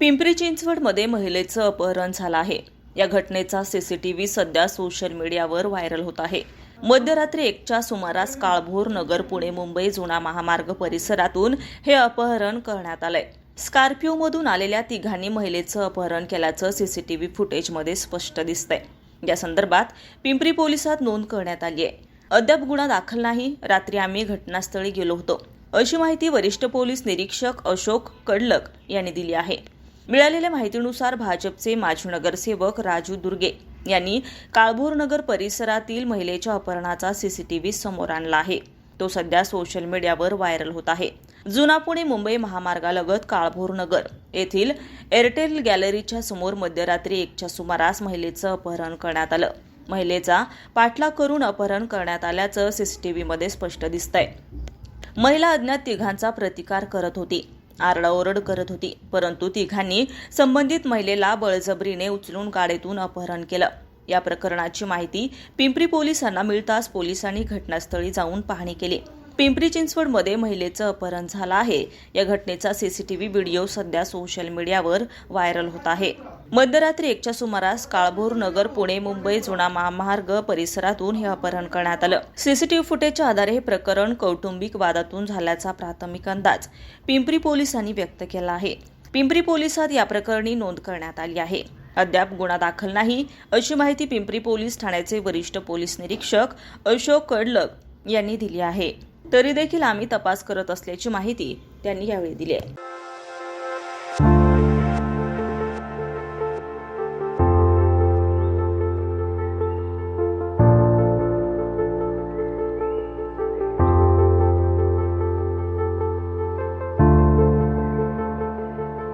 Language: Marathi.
पिंपरी चिंचवडमध्ये महिलेचं अपहरण झालं आहे. या घटनेचा सीसीटीव्ही सध्या सोशल मीडियावर व्हायरल होत आहे. मध्यरात्री एकच्या सुमारास काळभोर नगर पुणे मुंबई जुना महामार्ग परिसरातून हे अपहरण करण्यात आलंय. स्कॉर्पिओमधून आलेल्या तिघांनी महिलेचं अपहरण केल्याचं सीसीटीव्ही फुटेजमध्ये स्पष्ट दिसतंय. या संदर्भात पिंपरी पोलिसात नोंद करण्यात आली आहे. अद्याप गुन्हा दाखल नाही. रात्री आम्ही घटनास्थळी गेलो होतो. अशी माहिती वरिष्ठ पोलीस निरीक्षक अशोक कडलक यांनी दिली आहे. मिळालेल्या माहितीनुसार भाजपचे माजी नगरसेवक राजू दुर्गे यांनी काळभोर नगर परिसरातील महिलेच्या अपहरणाचा सीसीटीव्ही समोर आणला आहे. तो सध्या सोशल मीडियावर व्हायरल होत आहे. जुना पुणे मुंबई महामार्गालगत काळभोर नगर येथील एअरटेल गॅलरीच्या समोर मध्यरात्री एकच्या सुमारास महिलेचं अपहरण करण्यात आलं. महिलेचा पाठलाग करून अपहरण करण्यात आल्याचं सीसीटीव्हीमध्ये स्पष्ट दिसतंय. महिला अज्ञात तिघांचा प्रतिकार करत होती. आरडाओरड करत होती परंतु तिघांनी संबंधित महिलेला बळजबरीने उचलून गाडीतून अपहरण केलं. या प्रकरणाची माहिती पिंपरी पोलिसांना मिळताच पोलिसांनी घटनास्थळी जाऊन पाहणी केली. पिंपरी चिंचवडमध्ये महिलेचं अपहरण झालं आहे. या घटनेचा सीसीटीव्ही व्हिडिओ सध्या सोशल मीडियावर व्हायरल होत आहे. मध्यरात्री एकच्या सुमारास काळभोर नगर पुणे मुंबई जुना महामार्ग परिसरातून हे अपहरण करण्यात आलं. सीसीटीव्ही फुटेजच्या आधारे हे प्रकरण कौटुंबिक वादातून झाल्याचा प्राथमिक अंदाज पिंपरी पोलिसांनी व्यक्त केला आहे. पिंपरी पोलिसात या प्रकरणी नोंद करण्यात आली आहे. अद्याप गुन्हा दाखल नाही अशी माहिती पिंपरी पोलीस ठाण्याचे वरिष्ठ पोलीस निरीक्षक अशोक कडलक यांनी दिली आहे. तरी देखील आम्ही तपास करत असल्याची माहिती त्यांनी यावेळी दिली आहे.